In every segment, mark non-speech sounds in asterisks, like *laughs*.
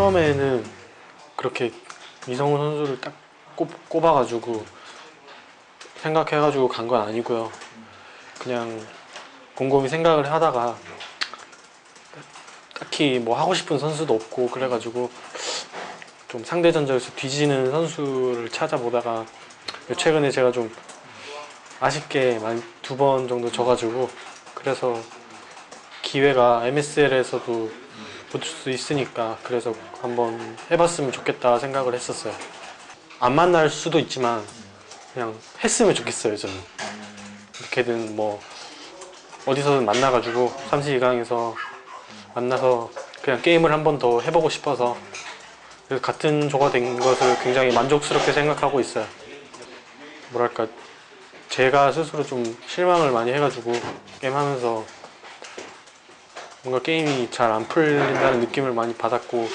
처음에는 그렇게 이성훈 선수를 딱 꼽, 꼽아가지고 생각해가지고 간 건 아니고요. 그냥 곰곰이 생각을 하다가 딱히 뭐 하고 싶은 선수도 없고 그래가지고 좀 상대 전적에서 뒤지는 선수를 찾아보다가 최근에 제가 좀 아쉽게 두 번 정도 져가지고 그래서 기회가 MSL에서도 붙을 수 있으니까 그래서 한번 해봤으면 좋겠다 생각을 했었어요. 안 만날 수도 있지만 그냥 했으면 좋겠어요 저는. 어떻게든 뭐 어디서든 만나가지고 32강에서 만나서 그냥 게임을 한 번 더 해보고 싶어서 그래서 같은 조가 된 것을 굉장히 만족스럽게 생각하고 있어요. 뭐랄까 제가 스스로 좀 실망을 많이 해가지고 게임하면서 뭔가 게임이 잘 안 풀린다는 느낌을 많이 받았고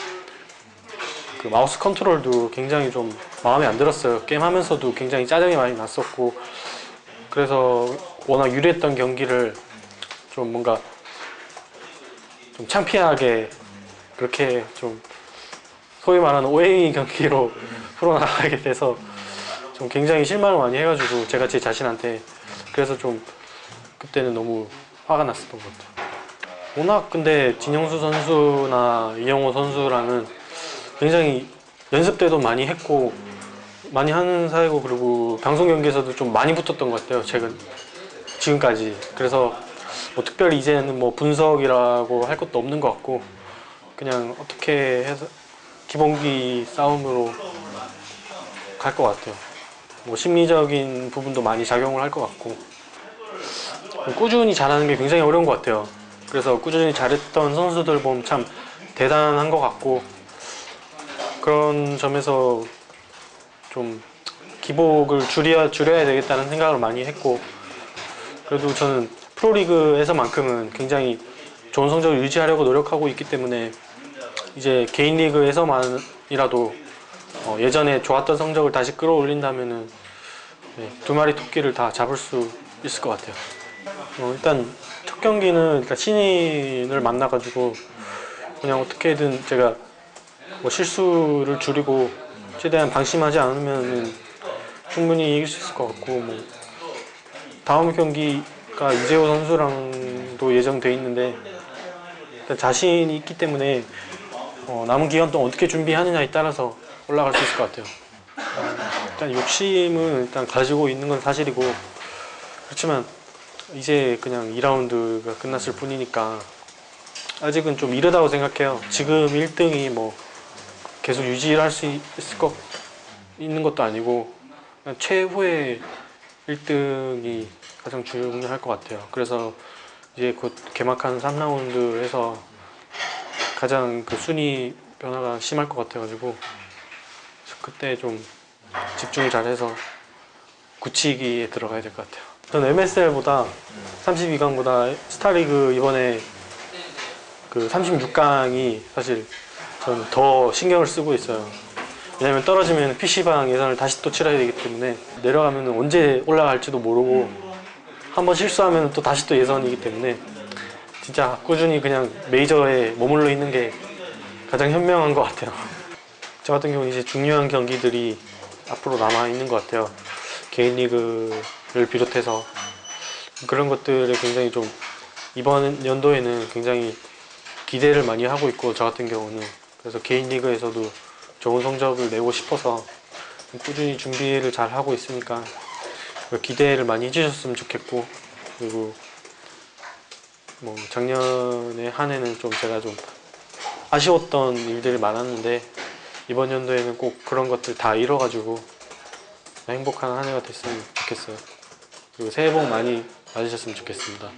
그 마우스 컨트롤도 굉장히 좀 마음에 안 들었어요. 게임 하면서도 굉장히 짜증이 많이 났었고 그래서 워낙 유리했던 경기를 좀 뭔가 좀 창피하게 그렇게 좀 소위 말하는 오해의 경기로 *laughs* 풀어나가게 돼서 좀 굉장히 실망을 많이 해가지고 제가 제 자신한테 그래서 좀 그때는 너무 화가 났었던 것 같아요. 워낙 근데 진영수 선수나 이영호 선수랑은 굉장히 연습 때도 많이 했고 많이 하는 사이고 그리고 방송 경기에서도 좀 많이 붙었던 것 같아요 최근 지금까지. 그래서 뭐 특별히 이제는 뭐 분석이라고 할 것도 없는 것 같고 그냥 어떻게 해서 기본기 싸움으로 갈 것 같아요. 뭐 심리적인 부분도 많이 작용을 할 것 같고 꾸준히 잘하는 게 굉장히 어려운 것 같아요 그래서 꾸준히 잘했던 선수들 보면 참 대단한 것 같고 그런 점에서 좀 기복을 줄여, 줄여야 되겠다는 생각을 많이 했고 그래도 저는 프로리그에서만큼은 굉장히 좋은 성적을 유지하려고 노력하고 있기 때문에 이제 개인 리그에서만이라도 어, 예전에 좋았던 성적을 다시 끌어올린다면은 네, 두 마리 토끼를 다 잡을 수 있을 것 같아요. 어, 일단 첫 경기는 일단 신인을 만나가지고 그냥 어떻게든 제가 뭐 실수를 줄이고 최대한 방심하지 않으면 충분히 이길 수 있을 것 같고 뭐 다음 경기가 이재호 선수랑도 예정돼 있는데 일단 자신이 있기 때문에 어, 남은 기간 동안 어떻게 준비하느냐에 따라서 올라갈 수 있을 것 같아요. 어, 일단 욕심은 일단 가지고 있는 건 사실이고 그렇지만 이제 그냥 2라운드가 끝났을 뿐이니까 아직은 좀 이르다고 생각해요. 지금 1등이 뭐 계속 유지를 할수 있을 것 있는 것도 아니고 최후의 1등이 가장 중요할 것 같아요. 그래서 이제 곧 개막하는 3라운드에서 가장 그 순위 변화가 심할 것 같아가지고 그때 좀 집중 잘해서 굳히기에 들어가야 될 것 같아요. 저는 MSL보다 32강보다 스타리그 이번에 그 36강이 사실 저는 더 신경을 쓰고 있어요. 왜냐면 떨어지면 PC방 예선을 다시 또 치러야 되기 때문에 내려가면 언제 올라갈지도 모르고 한번 실수하면 또 다시 또 예선이기 때문에 진짜 꾸준히 그냥 메이저에 머물러 있는 게 가장 현명한 것 같아요. 저 같은 경우는 이제 중요한 경기들이 앞으로 남아 있는 것 같아요. 개인 리그 를 비롯해서 그런 것들에 굉장히 좀 이번 연도에는 굉장히 기대를 많이 하고 있고 저 같은 경우는 그래서 개인 리그에서도 좋은 성적을 내고 싶어서 좀 꾸준히 준비를 잘 하고 있으니까 그 기대를 많이 해주셨으면 좋겠고 그리고 뭐 작년에 한 해는 좀 제가 좀 아쉬웠던 일들이 많았는데 이번 연도에는 꼭 그런 것들 다 이뤄가지고 행복한 한 해가 됐으면 좋겠어요. 그리고 새해 복 많이 받으셨으면 좋겠습니다.